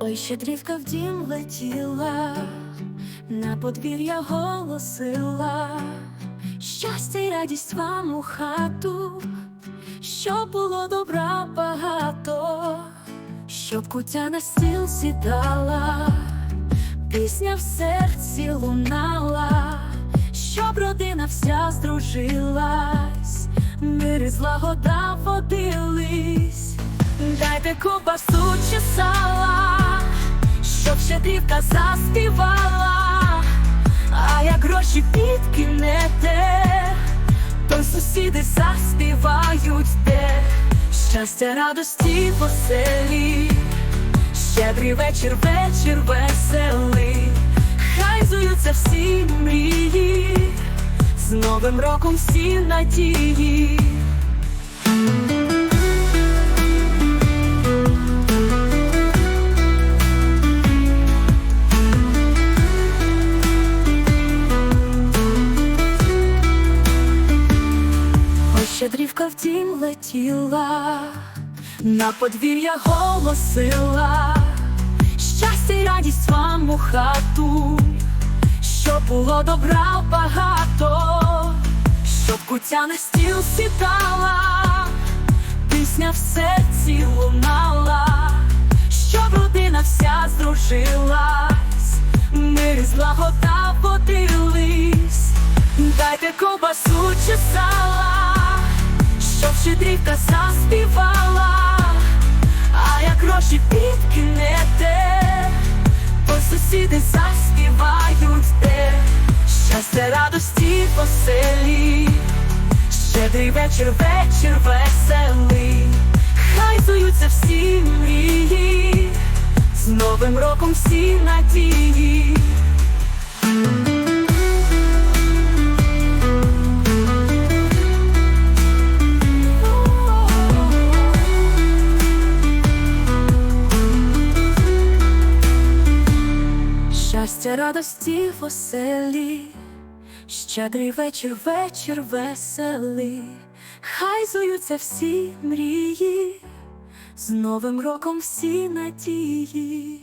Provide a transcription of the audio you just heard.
Ой, щедрівка в дім летіла, на подвір'я голосила, щастя й радість вам у хату, щоб було добра багато, щоб кутя на стіл сідала, пісня в серці лунала, щоб родина вся здружилась, мир і злагода водились. Дайте ковбасу чи сала, щедрівка заспівала, а як гроші підкинете, то сусіди заспівають те щастя, радості в оселі, щедрий вечір, вечір веселий, хай зуються всі мрії, з Новим роком всі надії. Щедрівка в дім летіла, на подвір'я голосила, щастя й радість вам у хату, щоб було добра багато, щоб кутя на стіл сідала, пісня в серці лунала, щоб родина вся здружилась, мир і злагода водились. Дайте ковбасу чи сала, щоб заспівала, а як гроші підкинете, то сусіди заспівають те щастя радості в оселі, щедрий вечір, вечір веселий, хай зуються всі мрії, з Новим роком всі надії. Щастя, радості в оселі, щедрий вечір, вечір веселий, хай зуються всі мрії, з Новим роком всі надії.